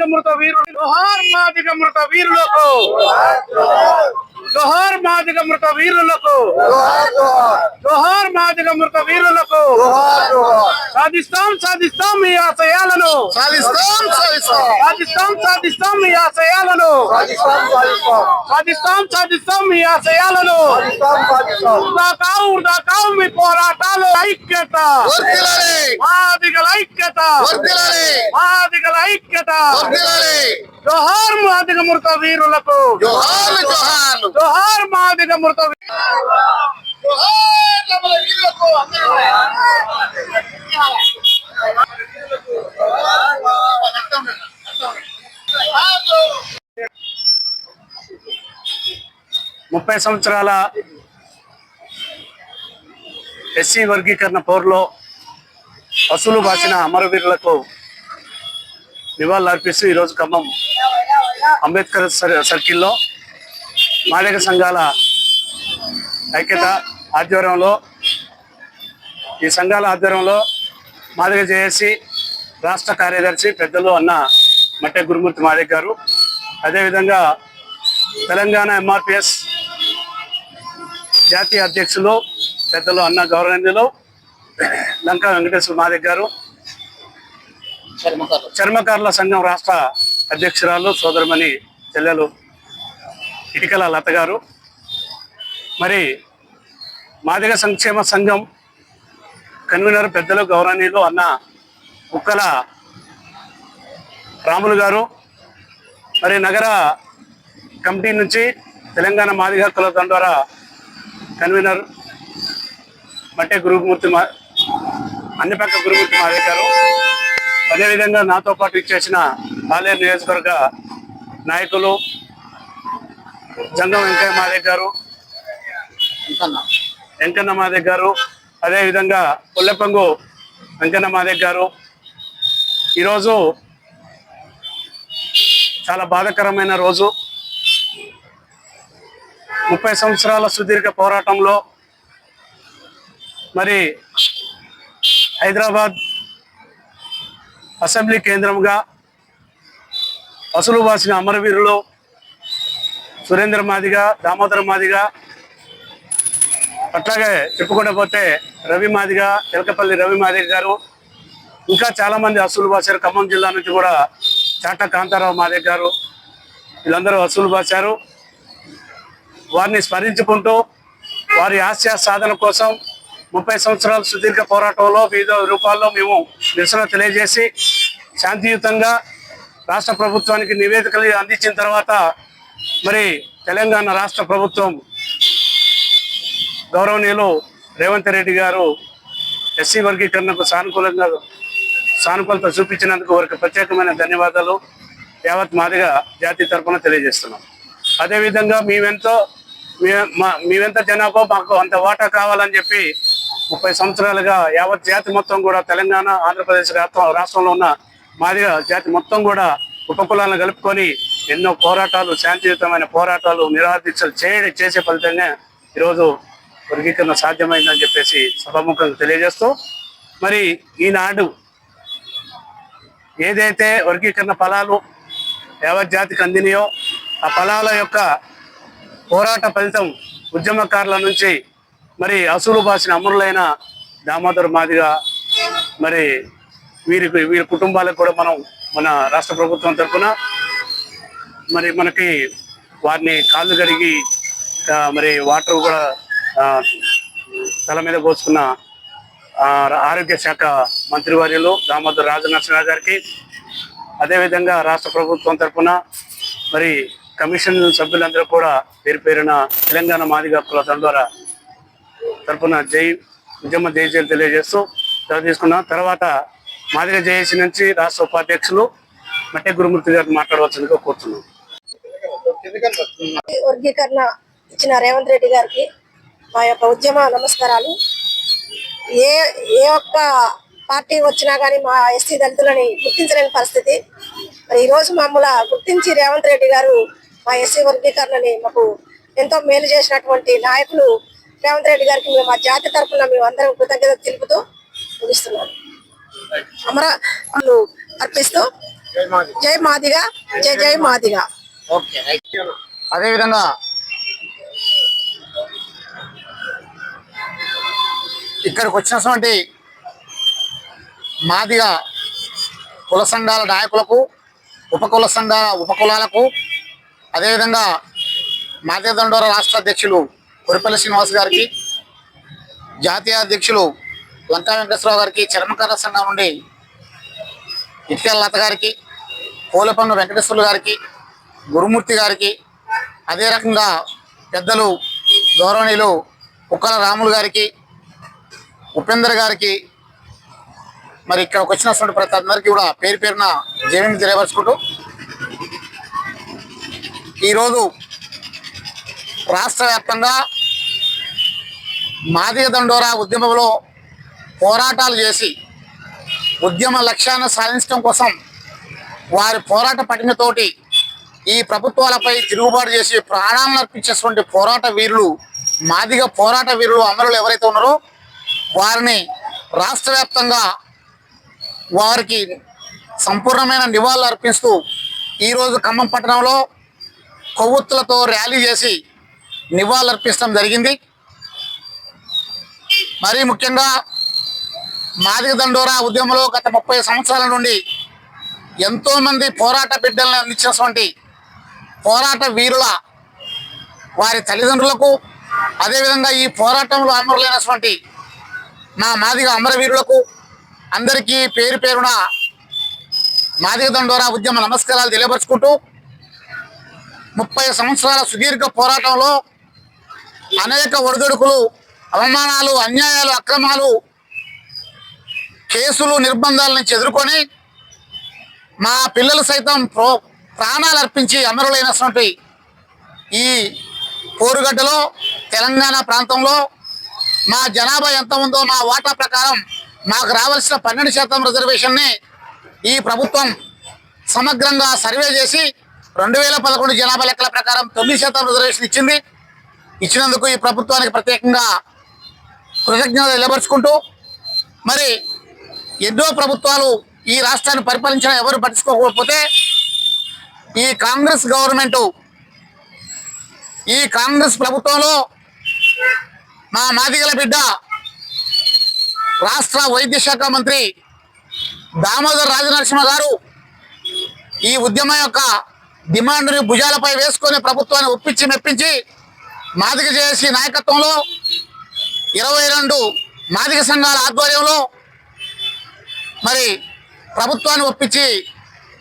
మాదిగ మృత వీరులు జోహార్ మాదిగ మృత వీరులకు జోహార్ మాదిగ మృత వీరులకు. జోహార్ మాదిగ మృత వీరులకు. సాధిస్తాం సాధిస్తాం మీ ఆశయాలను. సాధిస్తాం సాధిస్తాం. సాధిస్తాం మీ ఆశయాలను. సాధిస్తాం సాధిస్తాం. మీ ఆశయాలను. వృధా కావు వృధా కావు మీ పోరాటాలు ఐక్యత. మాదిగల ఐక్యత. మాదిగల ఐక్యత. జోహార్ మాదిగ మృత వీరులకు. జోహార్లు జోహార్లు జోహార్ మాదిగ మృత ముప్పై సంవత్సరాల ఎస్సీ వర్గీకరణ పోరులో పశువులు బాసిన అమరవీరులకు నివాళులు అర్పిస్తూ ఈరోజు ఖమ్మం అంబేద్కర్ సర్కిల్లో మాదిగ సంఘాల ఐక్యత ఆధ్వర్యంలో ఈ సంఘాల ఆధ్వర్యంలో మాదిగ జేఏసీ రాష్ట్ర కార్యదర్శి పెద్దలు అన్న మట్టె గురుమూర్తి మాదిగ గారు అదేవిధంగా తెలంగాణ ఎంఆర్పిఎస్ జాతీయ అధ్యక్షులు పెద్దలు అన్న గౌరవనీయులు లంకా వెంకటేశ్వర మాదిగ గారు చర్మకారుల సంఘం రాష్ట్ర అధ్యక్షురాలు సోదరమణి చెల్లెలు ఇటికల లత గారు. మరి మాదిగ సంక్షేమ సంఘం కన్వీనర్ పెద్దలు గౌరవనీయులు అన్న కుక్కల రాములు గారు. మరి నగర కమిటీ నుంచి తెలంగాణ మాదిగ కులతం ద్వారా కన్వీనర్ మట్టే గురుమూర్తి మా అన్ని పక్క గురుమూర్తి మాదిగ గారు. అదేవిధంగా నాతో పాటు ఇచ్చేసిన పాలేరు నియోజకవర్గ నాయకులు జంగం వెంకయ్య మాదిగ గారు. వెంకన్న. మాదిగ గారు. అదేవిధంగా పుల్లెపంగు వెంకన్న మాదిగ గారు. ఈరోజు చాలా బాధాకరమైన రోజు. ముప్పై సంవత్సరాల సుదీర్ఘ పోరాటంలో మరి హైదరాబాద్ అసెంబ్లీ కేంద్రంగా అసలు వాసిన అమరవీరులు సురేంద్ర మాదిగ దామోదర మాదిగ అట్లాగే చెప్పుకుంటూ పోతే రవి మాదిగ ఎలకపల్లి రవి మాదిగ గారు ఇంకా చాలామంది అసూలు బాసారు ఖమ్మం జిల్లా నుంచి కూడా చాట కాంతారావు మాదిగ గారు వీళ్ళందరూ అసూలు బాసారు వారిని స్మరించుకుంటూ వారి ఆశయ సాధన కోసం ముప్పై సంవత్సరాల సుదీర్ఘ పోరాటంలో వివిధ రూపాల్లో మేము నిరసన తెలియజేసి శాంతియుతంగా రాష్ట్ర ప్రభుత్వానికి నివేదికలు అందించిన తర్వాత మరి తెలంగాణ రాష్ట్ర ప్రభుత్వం గౌరవనీయులు రేవంత్ రెడ్డి గారు ఎస్సీ వర్గీకరణకు సానుకూలంగా సానుకూలత చూపించినందుకు వారికి ప్రత్యేకమైన ధన్యవాదాలు. యావత్ మాదిగా జాతి తరఫున తెలియజేస్తున్నాం. అదేవిధంగా మేమెంతో మే- మా- మేమెంత జనాభా మాకు అంత వాటా కావాలని చెప్పి ముప్పై సంవత్సరాలుగా యావత్ జాతి మొత్తం కూడా తెలంగాణ ఆంధ్రప్రదేశ్ రాష్ట్రంలో ఉన్న మాదిగా జాతి మొత్తం కూడా ఉపకులాలను కలుపుకొని ఎన్నో పోరాటాలు శాంతియుతమైన పోరాటాలు నిరాదీక్షలు చేయడం చేసే ఫలితంగా ఈరోజు వర్గీకరణ సాధ్యమైందని చెప్పేసి సభాముఖంగా తెలియజేస్తూ మరి ఈనాడు ఏదైతే వర్గీకరణ ఫలాలు యావత్ జాతికి అందినాయో ఆ ఫలాల యొక్క పోరాట ఫలితం ఉద్యమకారుల నుంచి మరి అసూలు బాసిన అమరులైన దామోదర్ మాదిగా మరి వీరికి వీరి కుటుంబాలకు కూడా మనం మన రాష్ట్ర ప్రభుత్వం తరఫున మరి మనకి వారిని కాళ్ళు కడిగి మరి వాటర్ కూడా తల మీద పోసుకున్న ఆరోగ్య శాఖ మంత్రివర్యులు దామోదర్ రాజనరసింహ గారికి అదేవిధంగా రాష్ట్ర ప్రభుత్వం తరఫున మరి కమిషన్ సభ్యులందరూ కూడా పేరు పేరున తెలంగాణ మాదిగ కులతం ద్వారా తరఫున జై ఉద్యమ జయజయలు తెలియజేస్తూ చదువు తీసుకున్నాం. తర్వాత మాదిగ జేఏసీ నుంచి రాష్ట్ర ఉపాధ్యక్షులు మట్టే గురుమూర్తి గారిని మాట్లాడవలసిందిగా కోరుతున్నాం. వర్గీకరణ ఇచ్చిన రేవంత్ రెడ్డి గారికి మా యొక్క ఉద్యమ నమస్కారాలు. ఏ ఏ ఒక్క పార్టీ వచ్చినా కానీ మా ఎస్సీ దళితులని గుర్తించలేని పరిస్థితి. మరి ఈరోజు మమ్మల్ని గుర్తించి రేవంత్ రెడ్డి గారు మా ఎస్సీ వర్గీకరణని మాకు ఎంతో మేలు చేసినటువంటి నాయకులు రేవంత్ రెడ్డి గారికి మేము మా జాతి తరఫున మేము అందరం కృతజ్ఞత తెలుపుతూ ముగిస్తున్నాం అమర అర్పిస్తూ జై మాదిగా. జై జై మాదిగా. అదేవిధంగా ఇక్కడికి వచ్చినటువంటి మాదిగా కుల సంఘాల నాయకులకు ఉపకుల సంఘాల ఉపకులాలకు అదేవిధంగా మాదిగ దండోర రాష్ట్ర అధ్యక్షులు కొరిపల్లి శ్రీనివాస్ గారికి జాతీయ అధ్యక్షులు లంకా వెంకటేశ్వరరావు గారికి చర్మకార సంఘం నుండి ఇటుకల లత గారికి కోలపన్ను వెంకటేశ్వర్లు గారికి గురుమూర్తి గారికి అదే రకంగా పెద్దలు గౌరవనీయులు కుక్కల రాములు గారికి ఉపేందర్ గారికి మరి ఇక్కడ వచ్చినటువంటి ప్రతి అందరికీ కూడా పేరు పేరున జైవిని తెలియపరుచుకుంటూ ఈరోజు రాష్ట్ర వ్యాప్తంగా మాదిగ దండోరా ఉద్యమంలో పోరాటాలు చేసి ఉద్యమ లక్ష్యాన్ని సాధించడం కోసం వారి పోరాట పటిమతోటి ఈ ప్రభుత్వాలపై తిరుగుబాటు చేసి ప్రాణాలను అర్పించేటువంటి పోరాట వీరులు మాదిగ పోరాట వీరులు అమరులు ఎవరైతే ఉన్నారో వారిని రాష్ట్ర వ్యాప్తంగా వారికి సంపూర్ణమైన నివాళులు అర్పిస్తూ ఈరోజు ఖమ్మం పట్టణంలో కొవ్వొత్తులతో ర్యాలీ చేసి నివాళులు అర్పించడం జరిగింది. మరీ ముఖ్యంగా మాదిగ దండోరా ఉద్యమంలో గత ముప్పై సంవత్సరాల నుండి ఎంతోమంది పోరాట బిడ్డలను అందించినటువంటి పోరాట వీరుల వారి తల్లిదండ్రులకు అదేవిధంగా ఈ పోరాటంలో అమరులైనటువంటి మా మాదిగ అమరవీరులకు అందరికీ పేరు పేరున మాదిగ దండోరా ఉద్యమ నమస్కారాలు తెలియపరుచుకుంటూ ముప్పై సంవత్సరాల సుదీర్ఘ పోరాటంలో అనేక ఒడిదుడుకులు అవమానాలు అన్యాయాలు అక్రమాలు కేసులు నిర్బంధాల నుంచి ఎదుర్కొని మా పిల్లలు సైతం ప్రో ప్రాణాలు అర్పించి అమరులైనటువంటి ఈ పోరుగడ్డలో తెలంగాణ ప్రాంతంలో మా జనాభా ఎంత ఉందో మా వాటా ప్రకారం మాకు రావాల్సిన పన్నెండు శాతం రిజర్వేషన్ని ఈ ప్రభుత్వం సమగ్రంగా సర్వే చేసి రెండు వేల పదకొండు జనాభా లెక్కల ప్రకారం తొమ్మిది శాతం రిజర్వేషన్ ఇచ్చింది. ఇచ్చినందుకు ఈ ప్రభుత్వానికి ప్రత్యేకంగా కృతజ్ఞత నిలబరుచుకుంటూ మరి ఎన్నో ప్రభుత్వాలు ఈ రాష్ట్రాన్ని పరిపాలించిన ఎవరు పట్టించుకోకపోతే ఈ కాంగ్రెస్ గవర్నమెంట్ ఈ కాంగ్రెస్ ప్రభుత్వంలో మా మాదిగల బిడ్డ రాష్ట్ర వైద్య శాఖ మంత్రి దామోదర్ రాజనరసింహ గారు ఈ ఉద్యమం యొక్క డిమాండ్ని భుజాలపై వేసుకొని ప్రభుత్వాన్ని ఒప్పించి మెప్పించి మాదిక చేసి నాయకత్వంలో ఇరవై రెండు మాదిక సంఘాల ఆధ్వర్యంలో మరి ప్రభుత్వాన్ని ఒప్పించి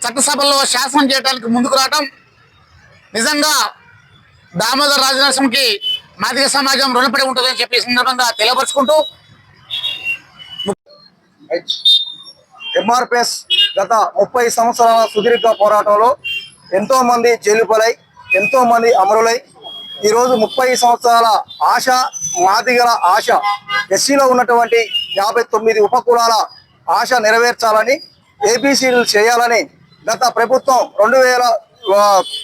చట్టసభల్లో శాసనం చేయడానికి ముందుకు రావటం నిజంగా దామోదర్ రాజనరసింహకి మాదిగ సమాజం రుణపడి ఉంటుందని చెప్పి సందర్భంగా తెలియపరుచుకుంటూ ఎంఆర్పిఎస్ గత ముప్పై సంవత్సరాల సుదీర్ఘ పోరాటంలో ఎంతో మంది జైలుపలై ఎంతో మంది అమరులై ఈరోజు ముప్పై సంవత్సరాల ఆశ మాదిగల ఆశ ఎస్సీలో ఉన్నటువంటి యాభై తొమ్మిది ఉపకులాల ఆశ నెరవేర్చాలని ఏబీసీలు చేయాలని గత ప్రభుత్వం రెండు వేల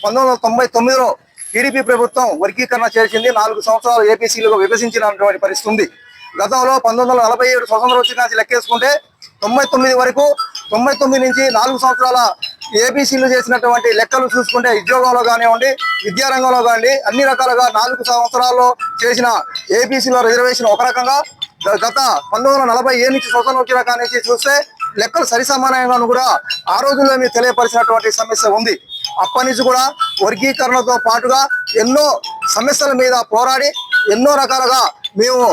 పంతొమ్మిది వందల తొంభై తొమ్మిదిలో టీడీపీ ప్రభుత్వం వర్గీకరణ చేసింది. నాలుగు సంవత్సరాలు ఏపీసీలుగా విభజించినటువంటి పరిస్థితి ఉంది. గతంలో పంతొమ్మిది వందల నలభై ఏడు స్వతంత్రం వచ్చిన నుంచి లెక్కేసుకుంటే తొంభై తొమ్మిది వరకు తొంభై తొమ్మిది నుంచి నాలుగు సంవత్సరాల ఏబీసీలు చేసినటువంటి లెక్కలు చూసుకుంటే ఉద్యోగంలో కానివ్వండి విద్యారంగంలో కానివ్వండి అన్ని రకాలుగా నాలుగు సంవత్సరాల్లో చేసిన ఏబీసీలో రిజర్వేషన్ ఒక రకంగా. గత పంతొమ్మిది వందల నలభై ఏడు నుంచి స్వతంత్రం వచ్చిన కాడి చూస్తే లెక్కలు సరి సమానంగాను కూడా ఆ రోజుల్లో మీరు తెలియపరిచినటువంటి సమస్య ఉంది. అప్పటి నుంచి కూడా వర్గీకరణతో పాటుగా ఎన్నో సమస్యల మీద పోరాడి ఎన్నో రకాలుగా మేము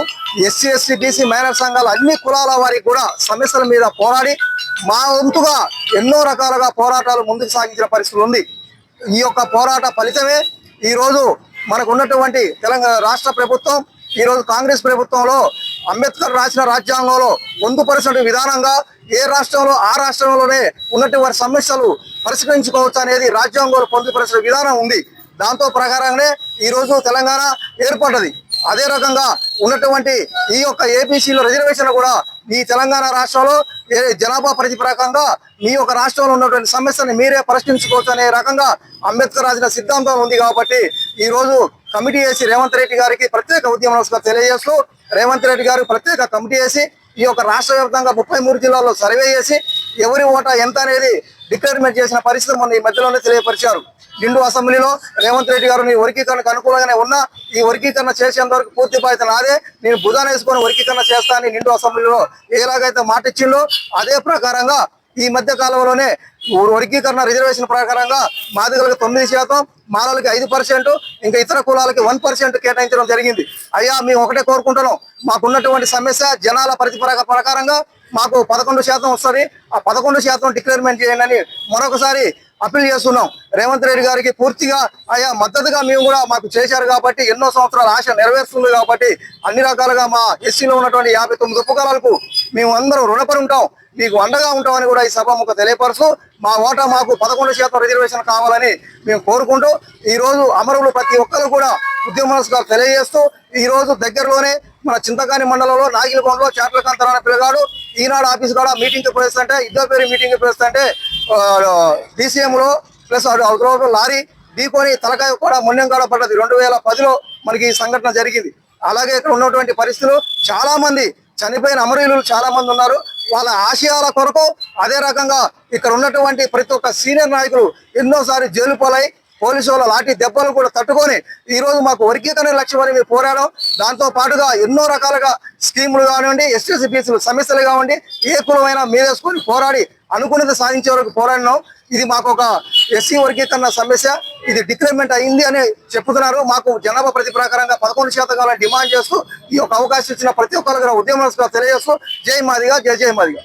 ఎస్సీ ఎస్సీ బీసీ మైనర్ సంఘాలు అన్ని కులాల వారికి కూడా సమస్యల మీద పోరాడి మా వంతుగా ఎన్నో రకాలుగా పోరాటాలు ముందుకు సాగించిన పరిస్థితులు ఉంది. ఈ యొక్క పోరాట ఫలితమే ఈరోజు మనకు ఉన్నటువంటి తెలంగాణ రాష్ట్ర ప్రభుత్వం ఈ రోజు కాంగ్రెస్ ప్రభుత్వంలో అంబేద్కర్ రాసిన రాజ్యాంగంలో పొందుపరిచిన విధానంగా ఏ రాష్ట్రంలో ఆ రాష్ట్రంలోనే ఉన్నటువంటి సమస్యలు పరిష్కరించుకోవచ్చు అనేది రాజ్యాంగంలో పొందుపరిచిన విధానం ఉంది. దాంతో ప్రకారంగానే ఈ రోజు తెలంగాణ ఏర్పడ్డది. అదే రకంగా ఉన్నటువంటి ఈ యొక్క ఏపీసీలో రిజర్వేషన్ కూడా ఈ తెలంగాణ రాష్ట్రంలో ఏ జనాభా పరిధి ప్రకారంగా మీ యొక్క రాష్ట్రంలో ఉన్నటువంటి సమస్యను మీరే పరిష్కరించుకోవచ్చు అనే రకంగా అంబేద్కర్ రాసిన సిద్ధాంతం ఉంది కాబట్టి ఈ రోజు కమిటీ వేసి రేవంత్ రెడ్డి గారికి ప్రత్యేక ఉద్యమ నమస్కారం తెలియజేస్తూ రేవంత్ రెడ్డి గారు ప్రత్యేక కమిటీ వేసి ఈ యొక్క రాష్ట్ర వ్యాప్తంగా ముప్పై మూడు జిల్లాల్లో సర్వే చేసి ఎవరి ఓటా ఎంత అనేది డిక్లేర్మెంట్ చేసిన పరిస్థితి మొన్న ఈ మధ్యలోనే తెలియపరిచారు. నిండు అసెంబ్లీలో రేవంత్ రెడ్డి గారు నీ వర్గీకరణకు అనుకూలంగానే ఉన్నా ఈ వర్గీకరణ చేసేంత వరకు పూర్తి బాధ్యత నాదే నేను భుజాన వేసుకొని వర్గీకరణ చేస్తానని నిండు అసెంబ్లీలో ఎలాగైతే మాట ఇచ్చిందో అదే ప్రకారంగా ఈ మధ్య కాలంలోనే వర్గీకరణ రిజర్వేషన్ ప్రకారంగా మాదిగలకు తొమ్మిది శాతం మాలలకి ఐదు పర్సెంట్ ఇంకా ఇతర కులాలకి వన్ పర్సెంట్ కేటాయించడం జరిగింది. అయ్యా మేము ఒకటే కోరుకుంటున్నాం. మాకున్నటువంటి సమస్య జనాల ప్రతిపరక ప్రకారంగా మాకు పదకొండు శాతం వస్తుంది. ఆ పదకొండు శాతం డిక్లేర్మెంట్ చేయండి అని మరొకసారి అప్పీల్ చేస్తున్నాం. రేవంత్ రెడ్డి గారికి పూర్తిగా ఆయా మద్దతుగా మేము కూడా మాకు చేశారు కాబట్టి ఎన్నో సంవత్సరాల ఆశ నెరవేరుస్తుంది కాబట్టి అన్ని రకాలుగా మా ఎస్సీలో ఉన్నటువంటి యాభై తొమ్మిది ఉపకారాలకు మేము అందరం రుణపడి ఉంటాం మీకు అండగా ఉంటామని కూడా ఈ సభముఖ తెలియపరుస్తూ మా ఓటా మాకు పదకొండు శాతం రిజర్వేషన్ కావాలని మేము కోరుకుంటూ ఈరోజు అమరులు ప్రతి ఒక్కరు కూడా ఉద్యమస్తులు తెలియజేస్తూ ఈ రోజు దగ్గరలోనే మన చింతకాని మండలంలో నాగిలకొండలో చాట్లకాంతర అనే పిల్లగాడు ఈనాడు ఆఫీస్ కూడా మీటింగ్కి పిలుస్తుంటే ఇద్దరు పేరు మీటింగ్ పిలుస్తుంటే డీసీఎంలో ప్లస్ అటు లారీ ఢీకొని తలకాయ కూడా మున్యం కూడా పడ్డది. రెండు వేల పదిలో మనకి ఈ సంఘటన జరిగింది. అలాగే ఇక్కడ ఉన్నటువంటి పరిస్థితులు చాలామంది చనిపోయిన అమరీయులు చాలా మంది ఉన్నారు. వాళ్ళ ఆశయాల కొరకు అదే రకంగా ఇక్కడ ఉన్నటువంటి ప్రతి ఒక్క సీనియర్ నాయకులు ఎన్నోసారి జైలు పాలై పోలీసు వాళ్ళ లాఠీ దెబ్బలు కూడా తట్టుకొని ఈరోజు మాకు వర్గీకరణ లక్ష్యమని మేము పోరాడం దాంతో పాటుగా ఎన్నో రకాలుగా స్కీములు కానివ్వండి ఎస్టీసీ బీసీలు సమస్యలు కానివ్వండి ఏ కులమైనా మీదేసుకొని పోరాడి అనుకున్నది సాధించే వరకు పోరాడినాం. ఇది మాకు ఒక ఎస్సీ వర్గీకరణ సమస్య. ఇది డిక్లైర్మెంట్ అయింది అని చెప్తున్నారు మాకు జనాభా ప్రతి ప్రకారంగా పదకొండు శాతం కావాలని డిమాండ్ చేస్తూ ఈ యొక్క అవకాశం ఇచ్చిన ప్రతి ఒక్కరు ఉద్యమస్తుగా తెలియజేస్తూ జై మాదిగా జై జై మాదిగా.